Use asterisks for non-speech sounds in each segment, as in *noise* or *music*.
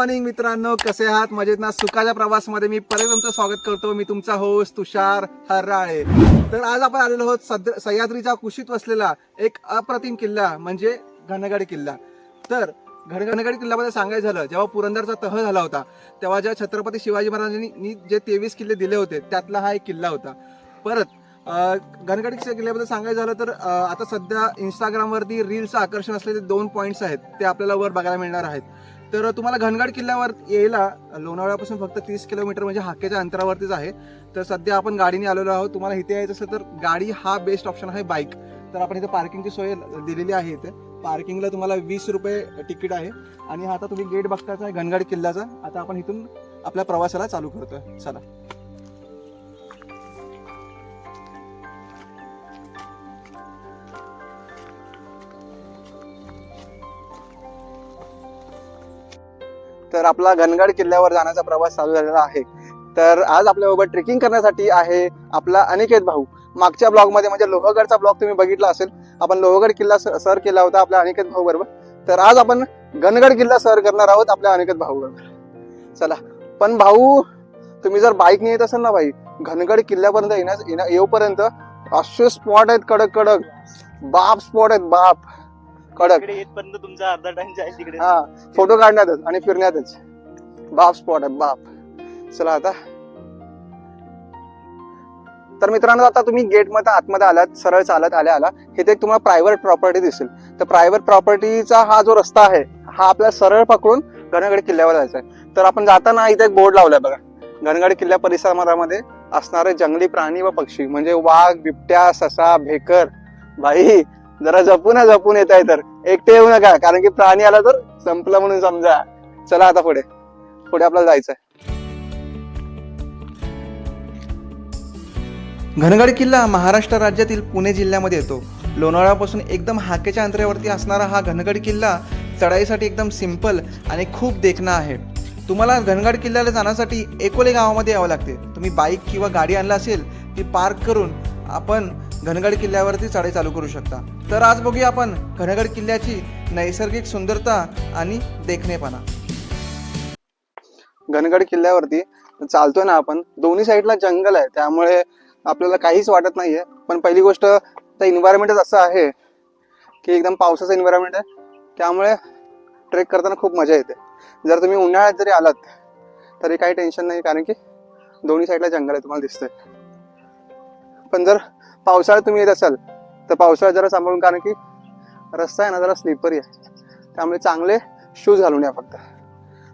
Morning मित्रांनो. कसे आहात? मजेत ना? सुखाच्या प्रवासमध्ये मी परत तुमचं स्वागत करतो. मी तुमचा होस्ट तुषार हर्राळे. तर आज आपण आलेलो आहोत सद सह्याद्रीच्या कुशीत वसलेला एक अप्रतिम किल्ला म्हणजे घनगड किल्ला. तर घन घनगड किल्ल्यामध्ये सांगायचं झालं जेव्हा पुरंदरचा तह झाला होता तेव्हा ज्या छत्रपती शिवाजी महाराजांनी जे तेवीस किल्ले दिले होते त्यातला हा एक किल्ला होता. परत घनगडी किल्ल्याबद्दल सांगायचं झालं तर आता सध्या इंस्टाग्रामवरती रील्सचं आकर्षण असलेले दोन पॉईंट्स आहेत ते आपल्याला वर बघायला मिळणार आहेत. तर तुम्हाला घनगड किल्ल्यावर यायला लोणावळ्यापासून फक्त तीस किलोमीटर म्हणजे हाकेच्या अंतरावरतीच आहे. तर सध्या आपण गाडीने आलेलो आहोत. तुम्हाला इथे यायचं असेल तर गाडी हा बेस्ट ऑप्शन आहे बाईक तर आपण इथे पार्किंगची सोय दिलेली आहे इथे. पार्किंगला तुम्हाला वीस रुपये तिकीट आहे. आणि हा आता तुम्ही गेट बघताच आहे घनगड किल्ल्याचा. आता आपण इथून आपल्या प्रवासाला चालू करतोय. चला. तर आपला घनगड किल्ल्यावर जाण्याचा प्रवास चालू झालेला आहे. तर आज आपल्याबरोबर ट्रेकिंग करण्यासाठी आहे आपला अनिकेत भाऊ. मागच्या ब्लॉगमध्ये म्हणजे लोहगडचा ब्लॉग तुम्ही बघितला असेल. आपण लोहगड किल्ला सर केला होता आपल्या अनिकेत भाऊ बरोबर. तर आज आपण गनगड किल्ला सर करणार आहोत आपल्या अनिकेत भाऊ बरोबर. चला पण भाऊ तुम्ही जर बाईक येत असाल ना भाई घनगड किल्ल्यापर्यंत येण्यास येऊपर्यंत असे स्पॉट आहेत कडक कडक बाप स्पॉट आहेत बाप. कडक. तिकडे येतपर्यंत तुमचा अर्धा टाइम जाईल तिकडे. हा फोटो काढण्यातच आणि फिरण्यातच. बाप स्पॉट आहे बाप. चला आता. तर मित्रांनो आता तुम्ही गेटमध्ये आतमध्ये आलात सरळ चालत आल्या आला. इथे एक तुम्हाला प्रायव्हेट प्रॉपर्टी दिसेल. तर प्रायव्हेट प्रॉपर्टीचा हा जो रस्ता आहे हा आपल्याला सरळ पकडून घनगड किल्ल्यावर जायचा आहे. तर आपण जाताना इथे एक बोर्ड लावलाय बघा. घनगड किल्ल्या परिसरामध्ये असणारे जंगली प्राणी व पक्षी म्हणजे वाघ बिबट्या ससा भेकर बाई जरा जपून जपून येत आहे तर. एकटे येऊ नका कारण की प्राणी आला तर संपलं म्हणून समजा. चला आता पुढे. पुढे आपल्याला जायचंय. घनगड किल्ला महाराष्ट्र राज्यातील पुणे जिल्ह्यामध्ये येतो. लोणावळ्यापासून एकदम हाकेच्या अंतरावरती असणारा हा घनगड किल्ला चढाईसाठी एकदम सिंपल आणि खूप देखणा आहे. तुम्हाला घनगड किल्ल्याला जाण्यासाठी एकोले गावामध्ये यावं लागते. तुम्ही बाईक किंवा गाडी आणला असेल ती पार्क करून आपण घनगड किल्ल्यावरती चढाई चालू करू शकता. तर आज बघूया आपण घनगड किल्ल्याची नैसर्गिक सुंदरता आणि देखणेपणा. घनगड किल्ल्यावरती चालतोय ना आपण. दोन्ही साईडला जंगल आहे. त्यामुळे आपल्याला काहीच वाटत नाहीये. पण पहिली गोष्ट तर इन्व्हायरमेंटच असं आहे की एकदम पावसाचं इन्व्हायरमेंट आहे. त्यामुळे ट्रेक करताना खूप मजा येते. जर तुम्ही उन्हाळ्यात जरी आलात तरी काही टेन्शन नाही कारण की दोन्ही साईडला जंगल आहे तुम्हाला दिसतंय. पण जर पावसाळ्यात तुम्ही येत असाल तर पावसाळ्यात जरा सांभाळून कारण की रस्ता आहे ना जरा स्लिपरी आहे. त्यामुळे चांगले शूज घालून या फक्त.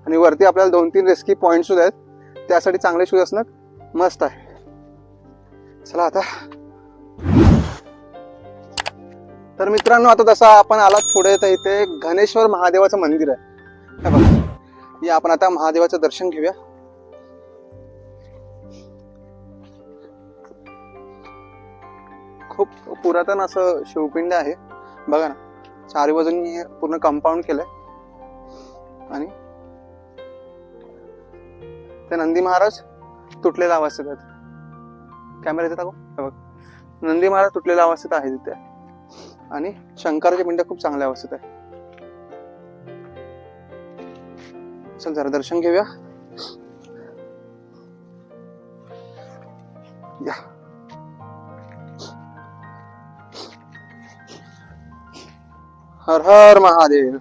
आणि वरती आपल्याला दोन तीन रेस्की पॉईंट सुद्धा आहेत. त्यासाठी चांगले शूज असणं मस्त आहे. चला आता. तर मित्रांनो आता तसा आपण आलात पुढे तर इथे घनेश्वर महादेवाचं मंदिर आहे. बघा. या आपण आता महादेवाचं दर्शन घेऊया. खूप पुरातन असं शिवपिंड आहे. बघा ना चारी बाजूनी पूर्ण कंपाऊंड केलंय. आणि ते नंदी महाराज तुटलेला अवस्थेत आहेत. कॅमेरा इथे टाकू? बघ. नंदी महाराज तुटलेल्या अवस्थेत आहे तिथे आणि शंकराचे पिंड खूप चांगल्या अवस्थेत आहे चल जरा दर्शन घेऊया. हर हर महादेव.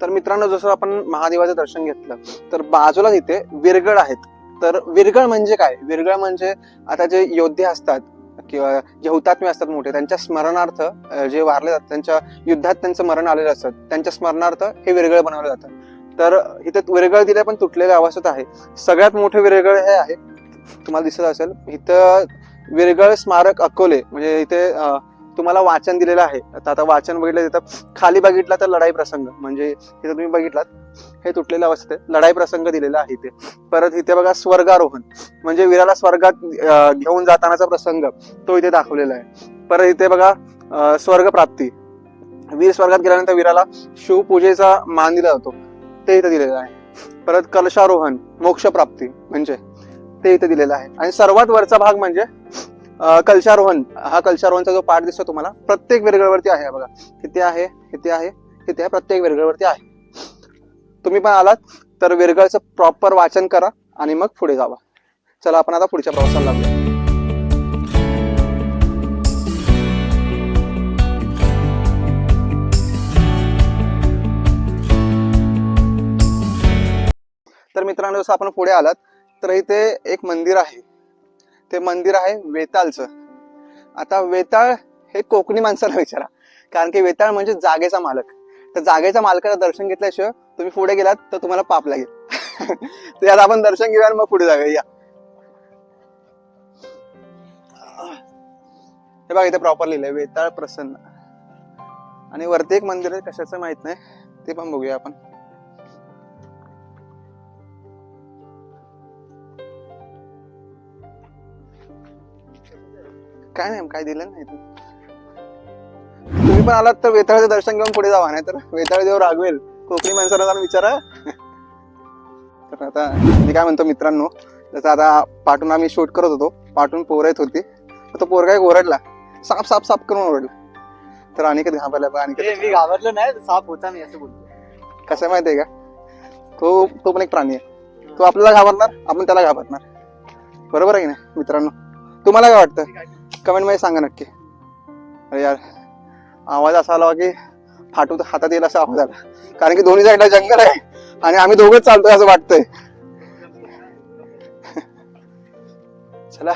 तर मित्रांनो जसं आपण महादेवाचं दर्शन घेतलं तर बाजूला तिथे विरगळ आहेत. तर विरगळ म्हणजे काय? विरगळ म्हणजे आता जे योद्धे असतात किंवा जे हुतात्मे असतात मोठे त्यांच्या स्मरणार्थ जे वारले जातात त्यांच्या युद्धात त्यांचं मरण आलेलं असतं. त्यांच्या स्मरणार्थ हे विरगळ बनवलं जातं. तर इथे विरगळ तिथे पण तुटलेल्या अवस्थेत आहे. सगळ्यात मोठे विरगळ हे आहे. तुम्हाला दिसत असेल इथं विरगळ स्मारक अकोले. म्हणजे इथे तुम्हाला वाचन दिलेलं आहे. आता आता वाचन बघितलं तिथं खाली बघितला तर लढाई प्रसंग. म्हणजे इथे तुम्ही बघितलात हे तुटलेल्या अवस्थेत लढाई प्रसंग दिलेला आहे इथे. परत इथे बघा स्वर्गारोहण. म्हणजे वीराला स्वर्गात घेऊन जातानाचा प्रसंग तो इथे दाखवलेला आहे. परत इथे बघा स्वर्गप्राप्ती. स्वर्ग प्राप्ती वीर स्वर्गात गेल्यानंतर वीराला शिवपूजेचा मान दिला जातो. ते इथे दिलेलं आहे. परत कलशारोहण मोक्ष प्राप्ती म्हणजे ते इथे दिलेलं आहे. आणि सर्वात वरचा भाग म्हणजे कलशारोहण. हा कलशारोहणचा जो पाठ दिसतो तुम्हाला प्रत्येक विरगळवरती आहे बघा. किती आहे किती आहे किती आहे प्रत्येक विरगळवरती आहे. तुम्ही पण आलात तर विरगळचं प्रॉपर वाचन करा आणि मग पुढे जावा. चला आपण आता पुढच्या प्रवासाला लागलो. तर मित्रांनो जसं आपण पुढे आलात तर इथे एक मंदिर आहे. ते मंदिर आहे वेताळचं. आता वेताळ हे कोकणी माणसाला *laughs* विचारा. कारण की वेताळ म्हणजे जागेचा मालक. तर जागेच्या मालकाचं दर्शन घेतल्याशिवाय तुम्ही पुढे गेलात तर तुम्हाला पाप लागेल. *laughs* तर यात आपण दर्शन घेऊया आणि मग पुढे जाऊया. या. हे बघा इथे प्रॉपर लिहिलंय वेताळ प्रसन्न. आणि वरती एक मंदिर आहे कशाचं माहीत नाही. ते पण बघूया आपण. काय नाही काय दिलं नाही. तुम्ही पण आलात तर वेताळचं दर्शन घेऊन पुढे जावा नाही तर वेताळ देव रागवेल. कोकणी माणसाला जाऊन विचारा. तर आता मी काय म्हणतो मित्रांनो जसं आता पाठून आम्ही शूट करत होतो पाठून पोरं येत होती. तो पोरगा एक ओरडला साप साप साप करून ओरडला. तर अनिकेत घाबरला ए, मी अनिकेत घाबरलो नाही साप होता नाही असं बोलतो. कसं आहे माहितीये का? तो तो पण एक प्राणी आहे. तो आपल्याला घाबरणार आपण त्याला घाबरणार. बरोबर आहे की नाही मित्रांनो? तुम्हाला काय वाटतं? कमेंटमध्ये सांगा नक्की. अरे यार आवाज असा आला की फाटू हातात येईल असा आवाज आला. कारण की दोन्ही साईडला जंगल आहे आणि आम्ही दोघंच चालतोय असं वाटतंय. चला.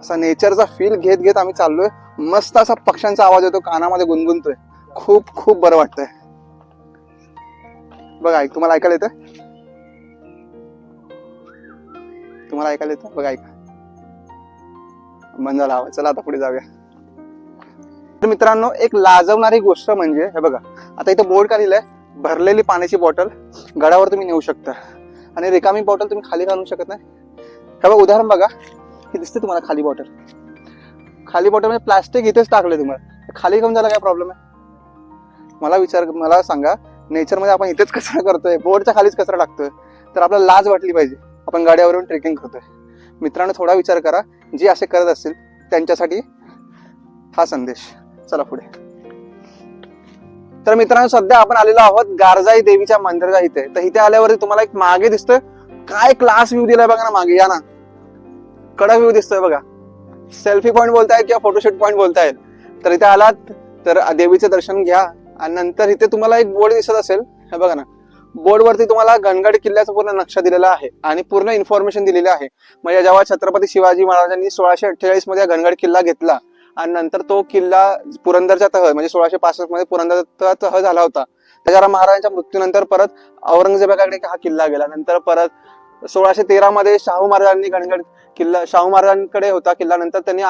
असा नेचरचा फील घेत घेत आम्ही चाललोय. मस्त असा पक्ष्यांचा आवाज येतो कानामध्ये गुणगुणतोय. खूप खूप बरं वाटतंय. बघा ऐक तुम्हाला ऐकायला येतं? तुम्हाला ऐकायला येतं? बघा ऐका. बंद झाला चला आता पुढे जाऊया. तर मित्रांनो एक लाजवणारी गोष्ट म्हणजे हे बघा आता इथं बोर्ड का लिहिलंय भरलेली पाण्याची बॉटल गडावर तुम्ही नेऊ शकता. आणि रिकामी बॉटल तुम्ही खाली घालू शकत नाही. हे बघा उदाहरण बघा हे दिसते तुम्हाला खाली बॉटल. खाली बॉटल म्हणजे प्लास्टिक इथेच टाकले तुम्हाला. खाली घेऊन झाला काय प्रॉब्लेम आहे? मला विचार मला सांगा नेचरमध्ये आपण इथेच कचरा करतोय बोर्डच्या खालीच कचरा टाकतोय. तर आपल्याला लाज वाटली पाहिजे. आपण गाड्यावरून ट्रेकिंग करतोय. मित्रांनो थोडा विचार करा जे असे करत असतील त्यांच्यासाठी हा संदेश. चला पुढे. तर मित्रांनो सध्या आपण आलेलो आहोत गारजाई देवीच्या मंदिराच्या इथे. तर इथे आल्यावरती तुम्हाला एक मागे दिसतोय. काय क्लास व्ह्यू दिलाय बघा ना मागे. या ना. कडक व्ह्यू दिसतोय बघा. सेल्फी पॉईंट बोलतायत किंवा फोटोशूट पॉईंट बोलतायत. तर इथे आलात तर देवीचं दर्शन घ्या. आणि नंतर इथे तुम्हाला एक बोर्ड दिसत असेल. हे बघा ना. बोर्ड वरती तुम्हाला गणगड किल्ल्याचा पूर्ण नक्षा दिलेला आहे आणि पूर्ण इन्फॉर्मेशन दिलेली आहे. म्हणजे जेव्हा छत्रपती शिवाजी महाराजांनी सोळाशे अठ्ठेचाळीसमध्ये गणगड किल्ला घेतला आणि नंतर तो किल्ला पुरंदरच्या तह म्हणजे सोळाशे पासष्टमध्ये पुरंदरचा तह झाला होता. त्याच्या महाराजांच्या मृत्यूनंतर परत औरंगजेबाकडे हा किल्ला गेला. नंतर परत सोळाशे तेरा मध्ये शाहू महाराजांनी गणगड किल्ला शाहू महाराजांकडे होता किल्ला नंतर त्यांनी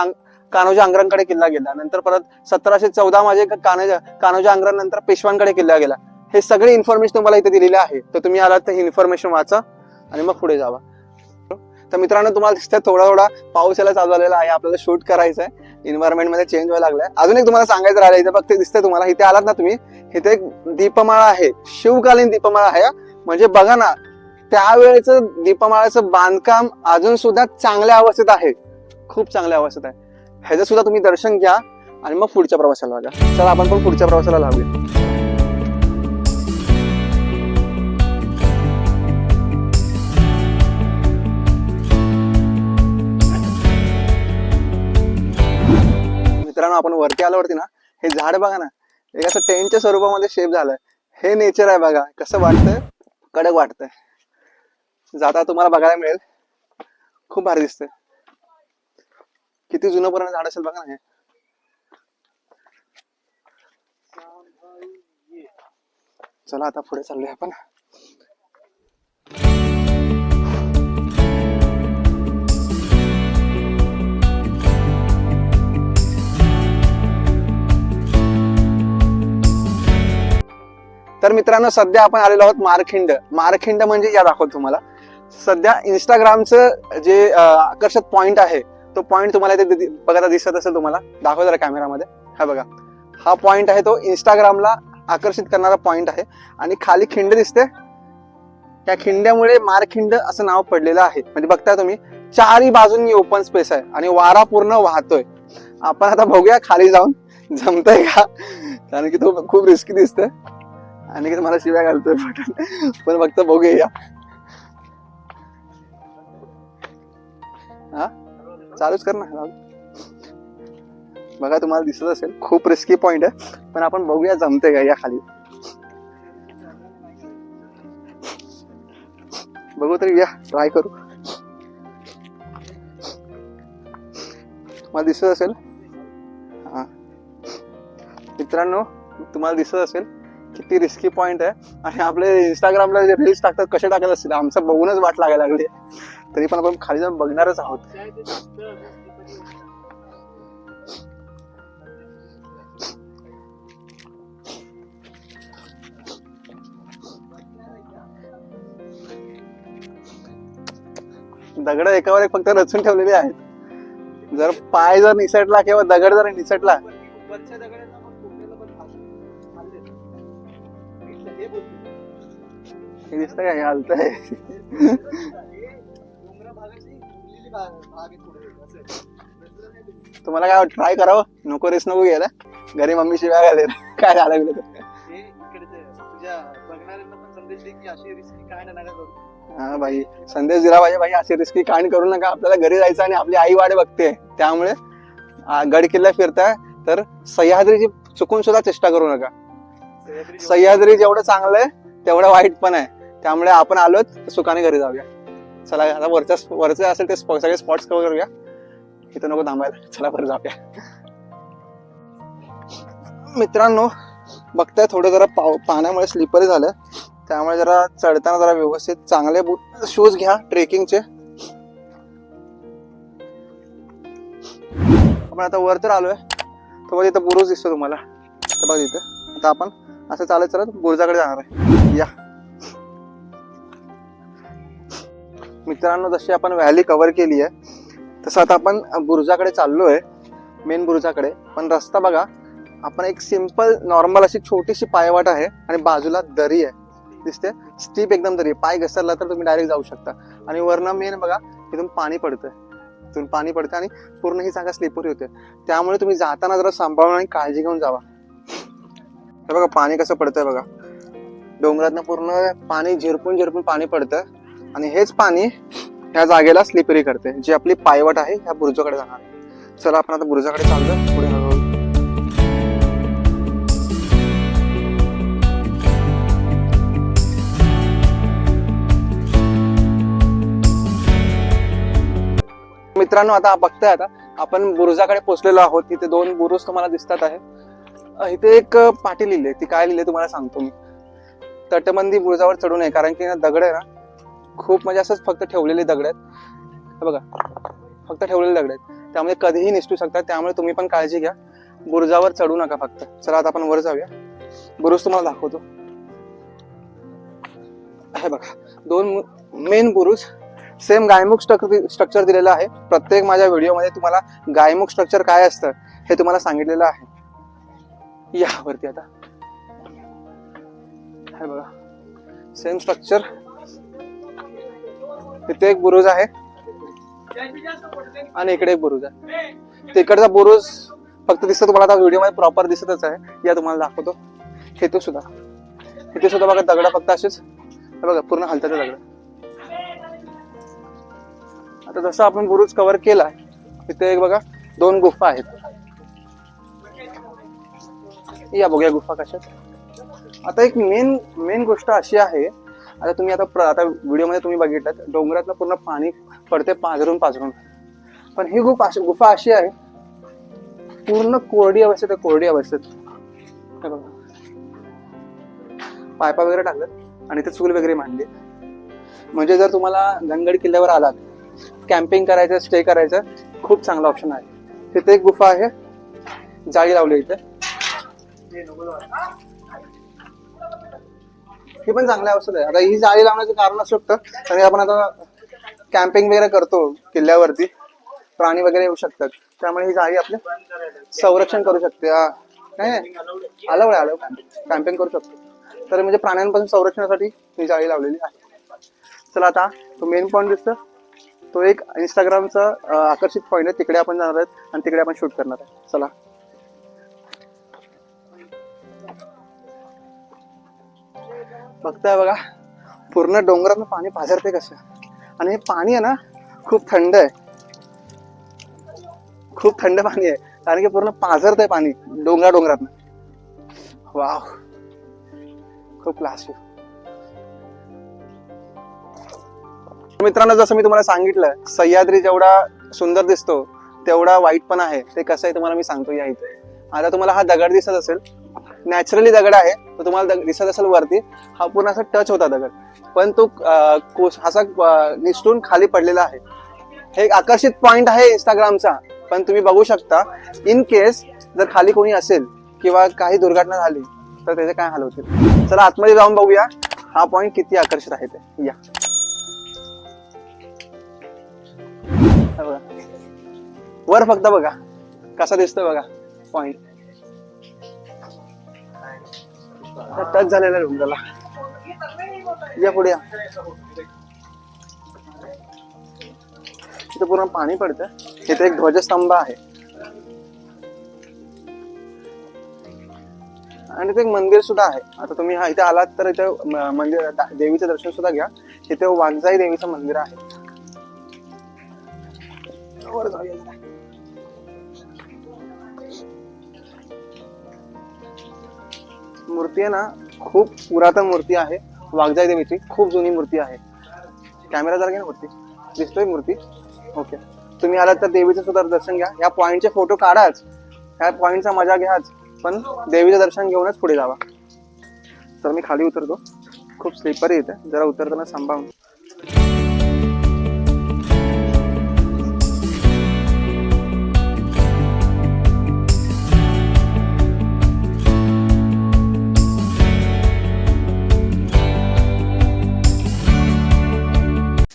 कान्होजी आंग्रांकडे किल्ला गेला. नंतर परत सतराशे चौदा मध्ये कान्होजी आंग्रांनंतर पेशवांकडे किल्ला गेला. हे सगळे इन्फॉर्मेशन तुम्हाला इथे दिलेले आहे. तर तुम्ही आलात तर ही इन्फॉर्मेशन वाचा आणि मग पुढे जावा. तर मित्रांनो तुम्हाला दिसतंय थोडा थोडा पाऊस यायला चालू झालेला आहे. आपल्याला शूट करायचं आहे इन्व्हायरमेंटमध्ये चेंज व्हायला लागलाय. अजून एक तुम्हाला सांगायचं राहिलं इथे फक्त दिसतंय तुम्हाला इथे आलात ना तुम्ही इथे एक दीपमाळा आहे. शिवकालीन दीपमाळा आहे. म्हणजे बघा ना त्यावेळेचं दीपमाळाचं बांधकाम अजून सुद्धा चांगल्या अवस्थेत आहे. खूप चांगल्या अवस्थेत आहे. ह्याचं सुद्धा तुम्ही दर्शन घ्या आणि मग पुढच्या प्रवासाला लागा चला आपण पण पुढच्या प्रवासाला लावूया मित्रांनो आपण वरती आल्यावरती ना हे झाड बघा ना एक असं टेंटच्या स्वरूपामध्ये शेप झालंय. हे नेचर आहे बघा. कसं वाटतंय? कडक वाटतंय. जाता तुम्हाला बघायला मिळेल. खूप भारी दिसतंय. किती जुनं पर्यंत झाड असेल बघा ना हे. चला आता पुढे चाललोय आपण. तर मित्रांनो सध्या आपण आलेलो आहोत मारखिंड. मारखिंड म्हणजे या दाखवतो तुम्हाला. सध्या इंस्टाग्रामचं जे आकर्षक पॉइंट आहे तो पॉइंट तुम्हाला इथे बघायला दिसत असेल तुम्हाला. दाखव जरा कॅमेरामध्ये हा बघा. हा पॉइंट आहे तो इंस्टाग्रामला आकर्षित करणारा पॉइंट आहे. आणि खाली खिंड दिसते. त्या खिंड्यामुळे मारखिंड असं नाव पडलेलं आहे. म्हणजे बघताय तुम्ही चारही बाजूंनी ओपन स्पेस आहे आणि वारा पूर्ण वाहतोय. आपण आता बघूया खाली जाऊन जमतय का? कारण की तो खूप रिस्की दिसतोय. आणि की मला शिव्या घालतोय पण फक्त बघूया. हा? चालूच कर ना बघा तुम्हाला दिसत असेल खूप रिस्की पॉइंट आहे. पण आपण बघूया जमते का या खाली. बघू तरी या ट्राय करू. तुम्हाला दिसत असेल? हा. मित्रांनो तुम्हाला दिसत असेल किती रिस्की पॉईंट आहे. आणि आपले इंस्टाग्रामला जे रील्स टाकतात कसे टाकत असतील आमचं बघूनच वाट लागायला लागली. तरी पण आपण खाली जाऊन बघणारच आहोत. दगड एकावर एक फक्त रचून ठेवलेले आहेत. जर पाय जर निसटला किंवा दगड जर निसटला आहे. दुसरं नाही ते. तुम्हाला काय ट्राय करावं? नको रेस नको घ्यायला. घरी मम्मी शिवाय घालेल काय झालं गेलं. हे काय हा भाई संदेश दिला पाहिजे भाई अशी रिस्की कांड करू नका. आपल्याला घरी जायचं आणि आपली आई वाट बघते. त्यामुळे गड किल्ला फिरताय तर सह्याद्रीची चुकून सुद्धा चेष्टा करू नका. सह्याद्री जेवढं चांगलं आहे तेवढं वाईट पण आहे. त्यामुळे आपण आलो सुखाने घरी जाऊया. चला आता वरच्या वरचे असेल ते सगळे स्पॉट्स कव्हर करूया. इथं नको थांबायला. चला बरं जाऊया. मित्रांनो बघताय थोडं जरा पाव पाण्यामुळे स्लिपरी झालं. त्यामुळे जरा चढताना जरा व्यवस्थित चांगले बूट शूज घ्या ट्रेकिंगचे आपण आता वर तर आलोय. तर बघ इथं बुरुज दिसतो तुम्हाला. तर बघ इथं. आता आपण असं चालत चालत बुरुजाकडे जाणार आहे. या. मित्रांनो जशी आपण व्हॅली कव्हर केली आहे तसं आता आपण बुरुजाकडे चाललोय मेन बुरुजाकडे. पण रस्ता बघा आपण एक सिंपल नॉर्मल अशी छोटीशी पायवाट आहे आणि बाजूला दरी आहे. दिसते? स्टीप एकदम दरी पाय घसरला तर तुम्ही डायरेक्ट जाऊ शकता. आणि वरनं मेन बघा इथून पाणी पडतंय. इथून पाणी पडतं आणि पूर्ण ही जागा स्लिपरी होते. त्यामुळे तुम्ही जाताना जरा सांभाळून आणि काळजी घेऊन जावा. हे बघा पाणी कसं पडतंय बघा. डोंगरातनं पूर्ण पाणी झिरपून झिरपून पाणी पडतं आणि हेच पाणी ह्या जागेला स्लिपरी करते. जी आपली पायवट आहे ह्या बुरुजाकडे जाणार आहे. चला आपण आता बुरुजाकडे चाललो पुढे हळूहळू मित्रांनो आता बघताय आता आपण बुरुजाकडे पोहोचलेलो आहोत. तिथे दोन बुरुज तुम्हाला दिसतात आहे इथे एक पाटी लिहिली ती काय लिहिली तुम्हाला सांगतो मी. तटबंदी बुरुजावर चढू नये कारण की ना दगड आहे ना खूप म्हणजे असंच फक्त ठेवलेले दगड आहेत. हे बघा फक्त ठेवलेले दगड आहेत. त्यामुळे कधीही निसटू शकतात त्यामुळे तुम्ही पण काळजी घ्या. बुरुजावर चढू नका फक्त. चला आता आपण वर जाऊया. बुरुज तुम्हाला दाखवतो. हे बघा दोन मेन बुरुज सेम गायमुख स्ट्रक्चर दिलेलं आहे. प्रत्येक माझ्या व्हिडिओमध्ये तुम्हाला गायमुख स्ट्रक्चर काय असतं हे तुम्हाला सांगितलेलं आहे. या वरती आता. हे बघा सेम स्ट्रक्चर तिथे एक बुरुज आहे. आणि इकडे एक बुरुज आहे. तिकडचा बुरुज फक्त दिसतो तुम्हाला आता व्हिडिओमध्ये प्रॉपर दिसतच आहे. या तुम्हाला दाखवतो. हेतू सुद्धा. इथे सुद्धा बघा दगड फक्त असेच. बघा पूर्ण हलतात दगड. आता जसं आपण बुरुज कव्हर केला तिथे एक बघा दोन गुफा आहेत. या बघूया गुफा कशात. आता एक मेन मेन गोष्ट अशी आहे आता तुम्ही आता प्र- आता व्हिडिओमध्ये तुम्ही बघितलं डोंगरातलं पूर्ण पाणी पडते पाझरून पाझरून पण ही गुफा अशी गुफा अशी आहे. पूर्ण कोरडी अवस्थेत आहे कोरडी अवस्थेत. पायपा वगैरे टाकलं आणि ते चूल वगैरे मांडली. म्हणजे जर तुम्हाला गणगड किल्ल्यावर आलात कॅम्पिंग करायचं स्टे करायचं खूप चांगला ऑप्शन आहे. तिथे एक गुफा आहे. जाळी लावली इथे. हे ही पण चांगल्या अवस्थेत आहे. आता ही जाळी लावण्याचं कारण असू शकतं कारण आपण आता कॅम्पिंग वगैरे करतो किल्ल्यावरती. प्राणी वगैरे येऊ शकतात. त्यामुळे ही जाळी आपले संरक्षण करू शकते. नाही आलं आहे. आलं आलं कॅम्पिंग करू शकतो. तर म्हणजे प्राण्यांपासून संरक्षणासाठी ही जाळी लावलेली आहे. चला आता तो मेन पॉईंट दिसतो तो एक इंस्टाग्रामचा आकर्षित पॉईंट आहे. तिकडे आपण जाणार आहेत आणि तिकडे आपण शूट करणार आहे चला. बघताय बघा पूर्ण डोंगरातून पाणी पाझरते कसं. आणि हे पाणी आहे ना खूप थंड आहे. खूप थंड पाणी आहे कारण की पूर्ण पाझरतंय पाणी डोंगरा डोंगरातनं. वाव. खूप क्लास मित्रांनो जसं मी तुम्हाला सांगितलं सह्याद्री जेवढा सुंदर दिसतो तेवढा वाईट पण आहे. ते कसं आहे तुम्हाला मी सांगतो या इथे. आता तुम्हाला हा दगड दिसत असेल नॅचरली दगड आहे तो तुम्हाला दग- दिसत असेल वरती हा पूर्ण असा टच होता दगड. पण तो कोस- असा निसटून खाली पडलेला आहे. हे एक आकर्षित पॉइंट आहे इंस्टाग्रामचा पण तुम्ही बघू शकता इन केस जर खाली कोणी असेल किंवा काही दुर्घटना झाली तर त्याचे काय हाल होतील? चला आतमध्ये जाऊन बघूया हा पॉइंट किती आकर्षित आहे ते. या. वर फक्त बघा. कसा दिसतोय बघा पॉइंट टच झालेला आहे त्याला या पुढे या. इथे पूर्ण पाणी पडतं इथे एक ध्वजस्तंभ आहे. आणि ते एक मंदिर सुद्धा आहे. आता तुम्ही हा इथे आलात तर इथे म- मंदिर देवीचं दर्शन सुद्धा घ्या. इथे वांजाई देवीचं मंदिर आहे. वर जाऊया मूर्ती आहे ना खूप पुरातन मूर्ती आहे. वाघजाई देवीची खूप जुनी मूर्ती आहे. कॅमेरा जरा घ्या ना मूर्ती दिसतोय मूर्ती? ओके. तुम्ही आलात तर देवीचं सुद्धा दर्शन घ्या. या पॉईंटचे फोटो काढाच. ह्या पॉईंटचा मजा घ्याच. पण देवीचं दर्शन घेऊनच पुढे जावा. तर मी खाली उतरतो. खूप स्लिपर येते जरा उतरताना सांभाळून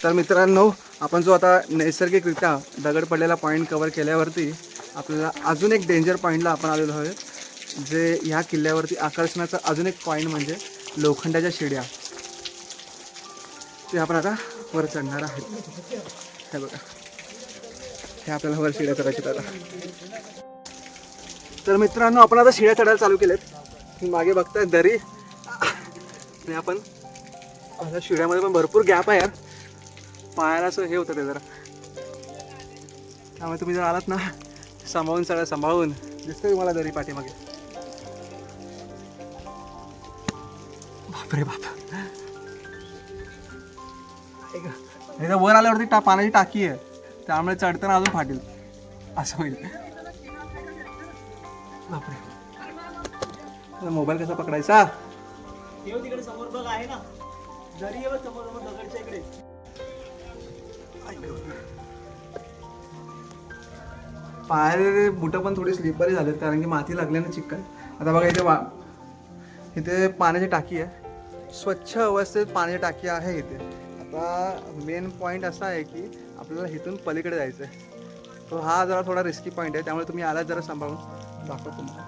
तर मित्रांनो आपण जो आता नैसर्गिकरित्या दगड पडलेला पॉईंट कवर केल्यावरती आपल्याला अजून एक डेंजर पॉईंटला आपण आलेलो आहोत जे ह्या किल्ल्यावरती आकर्षणाचा अजून एक पॉईंट म्हणजे लोखंडाच्या शिड्या. ते आपण आता वर चढणार आहोत. हे बघा. हे आपल्याला वर शिड्या चढायच्या आता. तर मित्रांनो आपण आता शिड्या चढायला चालू केल्यात. मागे बघताय दरी. आणि आपण आता शिड्यामध्ये पण भरपूर गॅप आहे यार. पायाला असं हे होतं ते जरा. त्यामुळे तुम्ही जर आलात ना सांभाळून सगळं सांभाळून दिसतोय तुम्हाला दरी पाठीमागे. बापरे बाप. एकदा वर आल्यावरती टा पाण्याची टाकी आहे त्यामुळे चढताना अजून फाटेल. असं होईल. बापरे. मोबाईल कसा पकडायचा? ठेव तिकडे समोर बघ आहे ना. जरी समोर समोर दगडच्या इकडे. पायाचे बुटं पण थोडी स्लिपरी झालेत कारण की माती लागल्याने ना चिकन आता बघा इथे वा इथे पाण्याची टाकी आहे. स्वच्छ अवस्थेत पाण्याची टाकी आहे इथे. आता मेन पॉईंट असा आहे की आपल्याला इथून पलीकडे जायचं आहे तो हा जरा थोडा रिस्की पॉईंट आहे त्यामुळे तुम्ही आलात जरा सांभाळून दाखव तुम्हाला.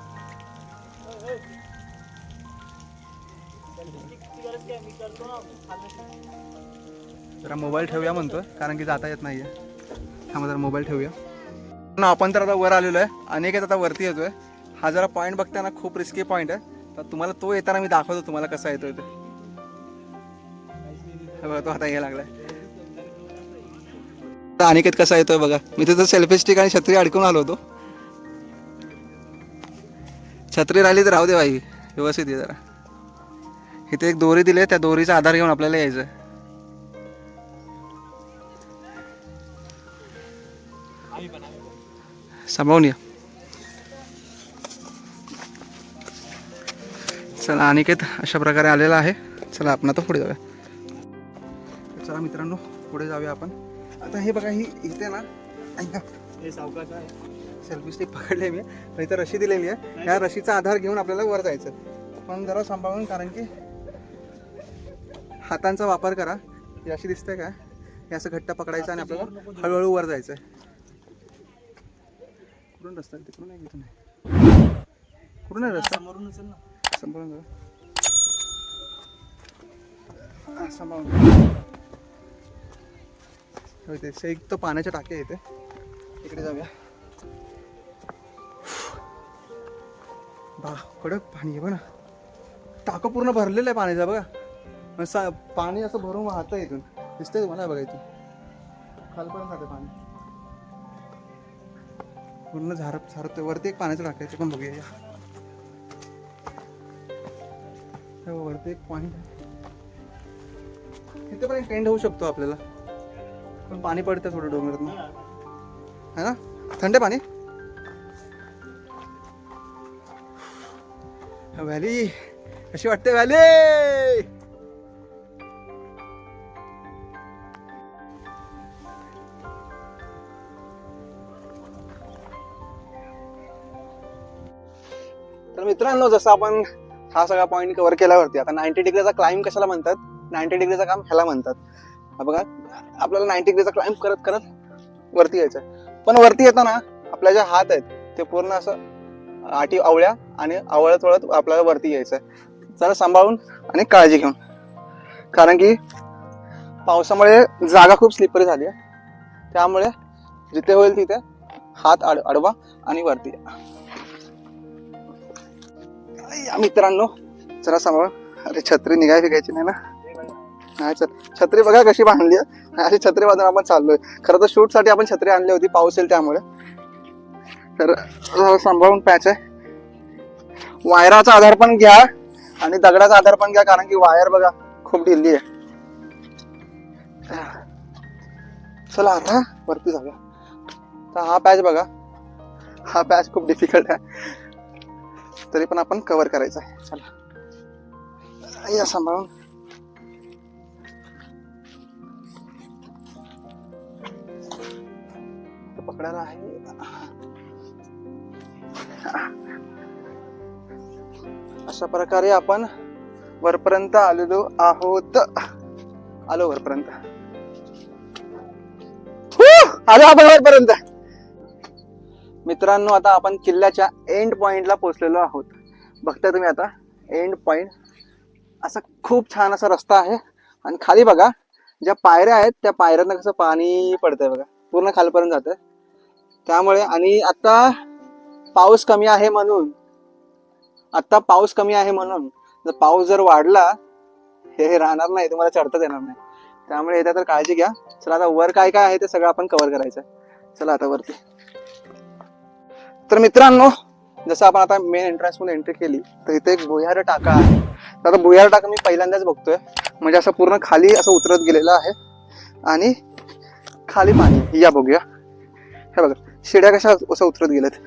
जरा मोबाईल ठेवूया म्हणतो कारण की जाता येत नाही आहे त्यामुळे जरा मोबाईल ठेवूया. आपण तर आता वर आलेलो आहे. अनेक आता वरती येतोय. हा जरा पॉईंट बघताना खूप रिस्की पॉईंट आहे. तर तुम्हाला तो येताना मी दाखवतो तुम्हाला कसा येतोय ते. बघा तो आता हे लागलाय. अनिकेत कसा येतोय बघा. मी तिथं सेल्फी स्टिक आणि छत्री अडकून आलो होतो. छत्री राहिली तर राहू दे बाई. व्यवस्थित ये जरा. इथे एक दोरी दिली आहे. त्या दोरीचा आधार घेऊन आपल्याला यायचं आहे सांभाळून या चला अनिकेत अशा प्रकारे आलेला आहे. चला आपण आता पुढे जाऊया. चला मित्रांनो पुढे जाऊया आपण. आता हे बघा ही इथे ना ऐका. हे सावकाश आहे. सेल्फी स्टिक पकडले मी. पण इथं रशी दिलेली आहे. ह्या रशीचा आधार घेऊन आपल्याला वर जायचं पण जरा सांभाळून कारण की हातांचा वापर करा. ही अशी दिसते का? हे असं घट्ट पकडायचं आणि आपल्याला हळूहळू वर जायचं आहे. कुठून रस्ता आहे? तिकडून आहे इथून आहे? कुठून आहे रस्ता? समोरून असेल ना. सांभाळून जा हा, सांभाळून. से- एक तो पाण्याच्या टाकी आहे इथे. इकडे जाऊया. बा कडक पाणी आहे बघा टाकं पूर्ण भरलेलं आहे पाण्याचं बघा. पण सा- पाणी असं भरून वाहतं इथून. दिसतंय तुम्हाला बघा इथून. खालपर्यंत जाते पाणी. पूर्ण झारप झारप वरती एक पाण्याचं टाकायचं पण बघूया या. वरती एक पॉईंट तिथे पण एक टेंट होऊ शकतो आपल्याला. पण पाणी पडतं थोडं डोंगरात है ना? थंड आहे पाणी? व्हॅली अशी वाटते व्हॅली? मित्रांनो जसं आपण हा सगळा पॉईंट कव्हर केल्यावरती आता नाईन्टी डिग्रीचा क्लाइम कशाला म्हणतात? नाईन्टी डिग्रीचं काम ह्याला म्हणतात. बघा आपल्याला नाईन्टी डिग्रीचा क्लाइम करत करत वरती यायचं पण वरती येताना आपल्या ज्या हात आहेत ते पूर्ण असं आटी आवळ्या आणि आवळत वळत आपल्याला वरती यायचं जरा सांभाळून आणि काळजी घेऊन. कारण की पावसामुळे जागा खूप स्लिपरी झाली आहे. त्यामुळे जिथे होईल तिथे हात आड अडवा आणि वरती या. मित्रांनो जरा सांभाळ. अरे छत्री निघाय घ्यायची नाही ना? नाही चल. छत्री बघा कशी बांधली आहे. अशी छत्री बांधून आपण चाललोय. खरं तर शूटसाठी आपण छत्री आणली होती पाऊस येईल त्यामुळे. तर सांभाळून पॅच आहे. वायराचा आधार पण घ्या आणि दगडाचा आधार पण घ्या कारण की वायर बघा खूप ढिल्ली आहे. चला आता वरती जाऊया. तर हा पॅच बघा. हा पॅच खूप डिफिकल्ट आहे. तरी पण आपण कव्हर करायचं आहे. चला. या सांभाळून. पकडायला आहे. अशा प्रकारे आपण वरपर्यंत आलेलो आहोत. आलो वरपर्यंत. आलो आपण वरपर्यंत. मित्रांनो आता आपण किल्ल्याच्या एंड पॉइंटला पोहोचलेलो आहोत. बघता तुम्ही आता एंड पॉइंट असा खूप छान असा रस्ता आहे. आणि खाली बघा ज्या पायऱ्या आहेत त्या पायऱ्यांना कसं पाणी पडतंय बघा. पूर्ण खालपर्यंत जातंय. त्यामुळे आणि आता पाऊस कमी आहे म्हणून आत्ता पाऊस कमी आहे म्हणून जर पाऊस जर वाढला हे हे राहणार नाही तुम्हाला चढताच येणार नाही. त्यामुळे येत्या तर काळजी घ्या. चला आता वर काय काय आहे ते सगळं आपण कव्हर करायचं. चला आता वरती. तर मित्रांनो जसं आपण आता मेन एंट्रन्समध्ये एंट्री केली तर इथे एक भुयार टाका आहे. तर आता भुयार टाका मी पहिल्यांदाच बघतोय. म्हणजे असं पूर्ण खाली असं उतरत गेलेलं आहे. आणि खाली पाणी या बघूया. हे बघा शिड्या कशा असं उतरत गेल्यात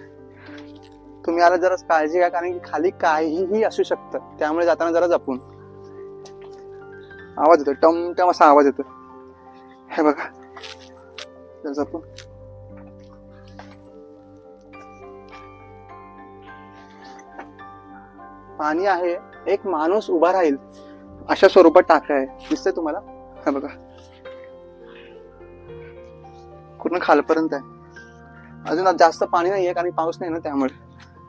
तुम्ही आला जरा काळजी घ्या कारण की खाली काहीही असू शकतं. त्यामुळे जाताना जरा जपून. आवाज येतो टम टम असा आवाज येतो हे बघा जरा जपून. पाणी आहे एक माणूस उभा राहील अशा स्वरूपात टाकलं आहे. दिसतंय तुम्हाला? हा बघा. पूर्ण खालपर्यंत आहे. अजून जास्त पाणी नाहीये कारण पाऊस नाही ना त्यामुळे.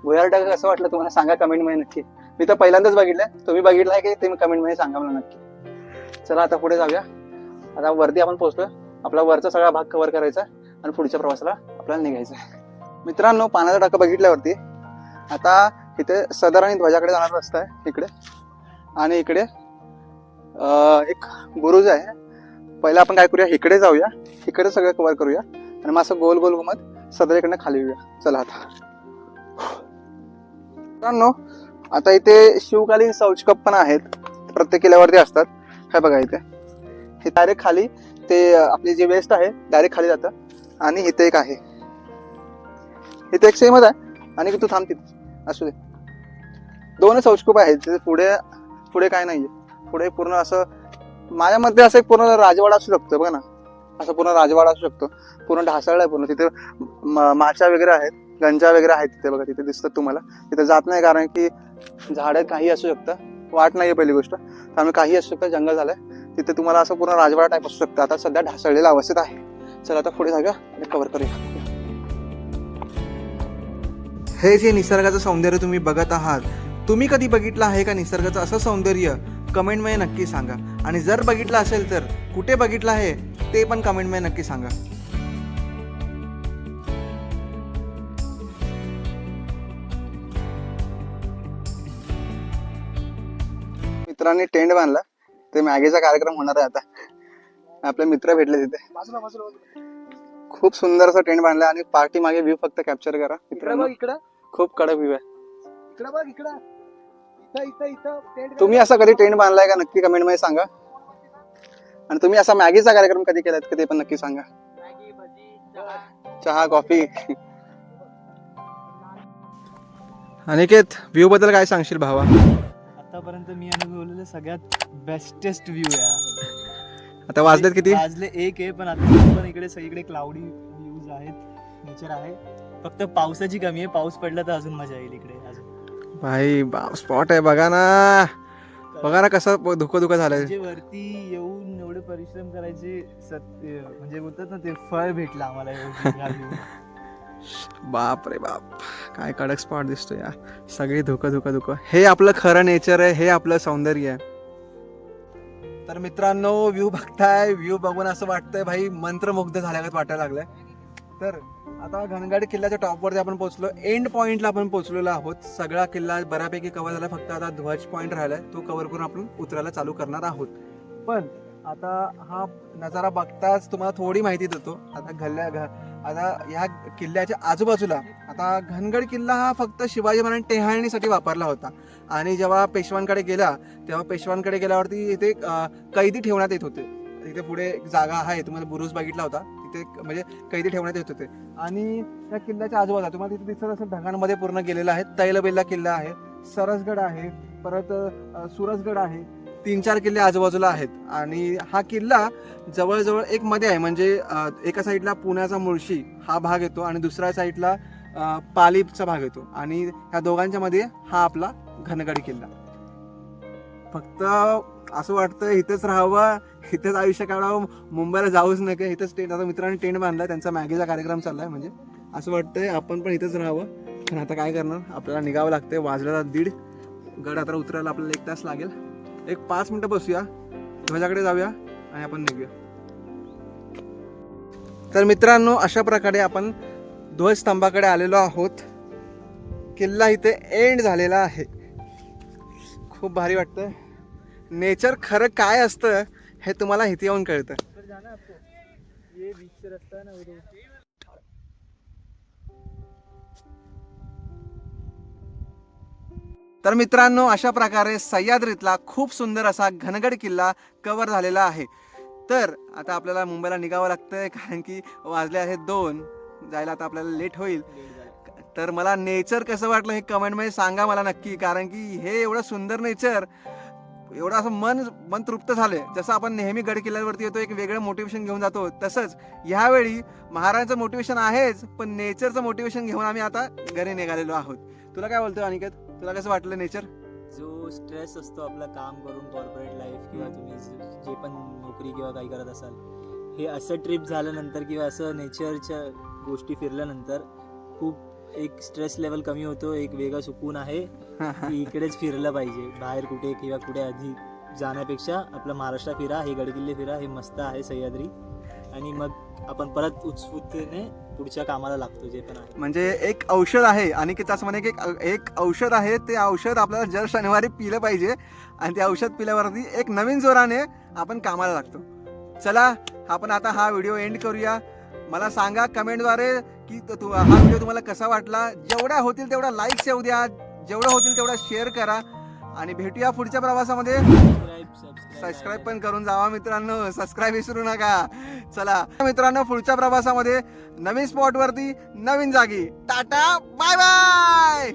भुयार टाका कसं वाटलं तुम्हाला? सांगा कमेंटमध्ये नक्की. मी तर पहिल्यांदाच बघितलंय. तुम्ही बघितलं आहे की ते कमेंटमध्ये सांगा मला नक्की. चला आता पुढे जाऊया. आता वरती आपण पोहोचतोय आपला वरचा सगळा भाग कव्हर करायचा आणि पुढच्या प्रवासाला आपल्याला निघायचं मित्रांनो पाण्याचा टाका बघितल्यावरती आता इथे सदर आणि ध्वजाकडे जाणारा रस्ता आहे इकडे. आणि इकडे एक बुरुज आहे. पहिला आपण काय करूया? इकडे जाऊया. इकडे सगळं कव्हर करूया. आणि मग असं गोल गोल घुमत सदर इकडनं खाली येऊया. चला आता. मित्रांनो आता इथे शिवकालीन शौचकप पण आहेत. प्रत्येक किल्ल्यावरती असतात. हे बघा इथे. हे डायरेक्ट खाली ते आपली जी वेस्ट आहे डायरेक्ट खाली जातं. आणि इथे एक आहे. इथे एक सेमच आहे. आणि तू थांब तिथे. असू दे. दोनच शौचकूप आहेत तिथे पुढे पुढे काय नाहीये. पुढे पूर्ण असं माझ्या मते असं एक पूर्ण राजवाडा असू शकतो बघा ना. असं पूर्ण राजवाडा असू शकतो. पूर्ण ढासळला आहे पूर्ण. तिथे म- माच्या वगैरे आहेत गंजा वगैरे आहेत तिथे बघा तिथे दिसतात तुम्हाला. तिथे जात नाही कारण की झाडं काही असू शकतं. वाट नाही आहे पहिली गोष्ट. त्यामुळे काही असू शकतं जंगल झालंय. तिथे तुम्हाला असं पूर्ण राजवाडा टाईप असू शकतं. आता सध्या ढासळलेला अवस्थेत आहे. चला आता पुढे जाऊया आणि कव्हर करूया. हे जे निसर्गाचं सौंदर्य तुम्ही बघत आहात तुम्ही कधी बघितलं आहे का निसर्गाचं असं सौंदर्य? कमेंटमध्ये नक्की सांगा. आणि जर बघितलं असेल तर कुठे बघितलं आहे ते पण कमेंटमध्ये नक्की सांगा. मित्रांनी टेंट बांधला. ते मॅगीचा कार्यक्रम होणार आहे आता. आपले मित्र भेटले तिथे. खूप सुंदर असा टेंट बांधला आणि पार्टी मागे व्ह्यू फक्त कॅप्चर करा. मित्रांनो इकडं खूप कडक व्ह्यू आहे. इकडं बघ इकडं. तुम्ही असा कधी टेंट बांधलाय का? नक्की कमेंटमध्ये सांगा. आणि तुम्ही असा मॅगीचा कार्यक्रम कधी केलात का ते पण नक्की सांगा. चहा. चहा कॉफी. अनिकेत व्ह्यू बद्दल काय सांगशील भावा? आतापर्यंत मी अनुभवलेलं सगळ्यात बेस्टेस्ट व्ह्यू आहे आता वाजलेत किती? वाजले एक आहे पण आता पण इकडे सगळीकडे क्लाउडी व्ह्यूज आहेत नेचर आहे. फक्त पावसाची कमी आहे. पाऊस पडला तर अजून मजा येईल इकडे. अजून. भाई बाप स्पॉट आहे बघा ना. बघा ना कसं धुकं धुकं झालंय. म्हणजे वरती येऊन एवढे परिश्रम करायचे सत्य म्हणजे बोलतात ना ते फळ भेटलं आम्हाला एवढं. बाप रे बाप. काय कडक स्पॉट दिसतोय यार. सगळी धुकं धुकं. धुकं हे आपलं खरं नेचर आहे हे आपलं सौंदर्य आहे. तर मित्रांनो व्ह्यू बघताय व्ह्यू बघून असं वाटतंय भाई मंत्रमुग्ध झाल्यागत वाटायला लागलंय. तर आता घनगड किल्ल्याच्या टॉपवरती आपण पोहोचलो. एंड पॉइंटला आपण पोहोचलेलो आहोत. सगळा किल्ला बऱ्यापैकी कव्हर झाला. फक्त आता ध्वज पॉइंट राहिला तो कव्हर करून आपण उतरायला चालू करणार आहोत. पण आता हा नजारा बघताच तुम्हाला थोडी माहिती देतो. आता घल्ल्या घ- आता ह्या किल्ल्याच्या आजूबाजूला आता घनगड किल्ला हा फक्त शिवाजी महाराज टेहाळणीसाठी वापरला होता. आणि जेव्हा पेशवांकडे गेला तेव्हा पेशवांकडे गेल्यावरती इथे कैदी ठेवण्यात येत होते. इथे पुढे एक जागा आहे. तुम्हाला बुरुज बघितला होता. ते म्हणजे कैदी ठेवण्यात येत होते. आणि त्या किल्ल्याच्या आजूबाजूला तुम्हाला तिथे दिसत असेल ढगांमध्ये पूर्ण गेलेला आहे. तैलबेल्ला किल्ला आहे सरसगड आहे परत सुरसगड आहे. तीन चार किल्ले आजूबाजूला आहेत. आणि हा किल्ला जवळजवळ एक मध्ये आहे म्हणजे एका साईडला पुण्याचा मुळशी हा भाग येतो आणि दुसऱ्या साईडला पालीपचा पालीचा भाग येतो. आणि ह्या दोघांच्या मध्ये हा आपला घनगड किल्ला. फक्त असं वाटतं इथंच राहावं इथंच आयुष्य काढावं मुंबईला जाऊच नका इथंच टेंट आता मित्रांनी टेंट बांधला त्यांचा मॅगीचा कार्यक्रम चाललाय म्हणजे. असं वाटतंय आपण पण इथंच राहावं. पण आता काय करणार? आपल्याला निघावं लागतंय वाजल्याला दीड. गड आता उतरायला आपल्याला एक तास लागेल. एक पाच मिनटं बसूया. ध्वजाकडे जाऊया आणि आपण निघूया. तर मित्रांनो अशा प्रकारे आपण ध्वजस्तंभाकडे आलेलो आहोत. किल्ला इथे एंड झालेला आहे. खूप भारी वाटतं नेचर खरं काय असतं हे तुम्हाला इथे येऊन कळतं. तर मित्रांनो अशा प्रकारे सह्याद्रीतला खूप सुंदर असा घनगड किल्ला कव्हर झालेला आहे. तर आता आपल्याला मुंबईला निघावं लागतंय कारण की वाजले आहेत दोन. जायला आता आपल्याला लेट होईल. तर मला नेचर कसं वाटलं हे कमेंटमध्ये सांगा मला नक्की कारण की हे एवढं सुंदर नेचर एवढं असं मन मन तृप्त झालंय. जसं आपण नेहमी गड किल्ल्यावरती येतो एक वेगळं मोटिवेशन घेऊन जातो तसंच ह्यावेळी महाराजांचं मोटिवेशन आहेच पण नेचरचं मोटिवेशन घेऊन आम्ही आता घरी निघालेलो आहोत. तुला काय बोलतोय अनिकेत? तुला कसं वाटलं नेचर जो स्ट्रेस असतो आपला काम करून कॉर्पोरेट लाईफ किंवा तुम्ही ज- जे पण नोकरी किंवा काही करत असाल हे असं ट्रिप झाल्यानंतर किंवा असं नेचरच्या गोष्टी फिरल्यानंतर खूप एक स्ट्रेस लेवल कमी होतो एक वेगळं सुकून आहे. *laughs* की इकडेच फिरलं पाहिजे. बाहेर कुठे किंवा कुठे आधी जाण्यापेक्षा आपलं महाराष्ट्र फिरा हे गडकिल्ले फिरा हे मस्त आहे सह्याद्री. आणि मग आपण परत उत्सुकतेने पुढच्या कामाला लागतो जे पण आहे. म्हणजे एक औषध आहे आणि की असं म्हणे की एक- औषध आहे ते औषध आपल्याला जर शनिवारी पिलं पाहिजे आणि ते औषध पिल्यावरती एक नवीन जोराने आपण कामाला लागतो. चला आपण आता हा व्हिडिओ एंड करूया. मला सांगा कमेंटद्वारे की तु- हा व्हिडिओ तुम्हाला कसा वाटला? जेवढ्या होतील तेवढा लाईक्स येऊ द्या. जेवढं होतील तेवढा शेअर करा. आणि भेटूया पुढच्या प्रवासामध्ये. सबस्क्राईब पण करून जावा मित्रांनो. सबस्क्राईब विसरू नका. चला. मित्रांनो पुढच्या प्रवासामध्ये नवीन स्पॉट वरती नवीन जागी. Tata bye bye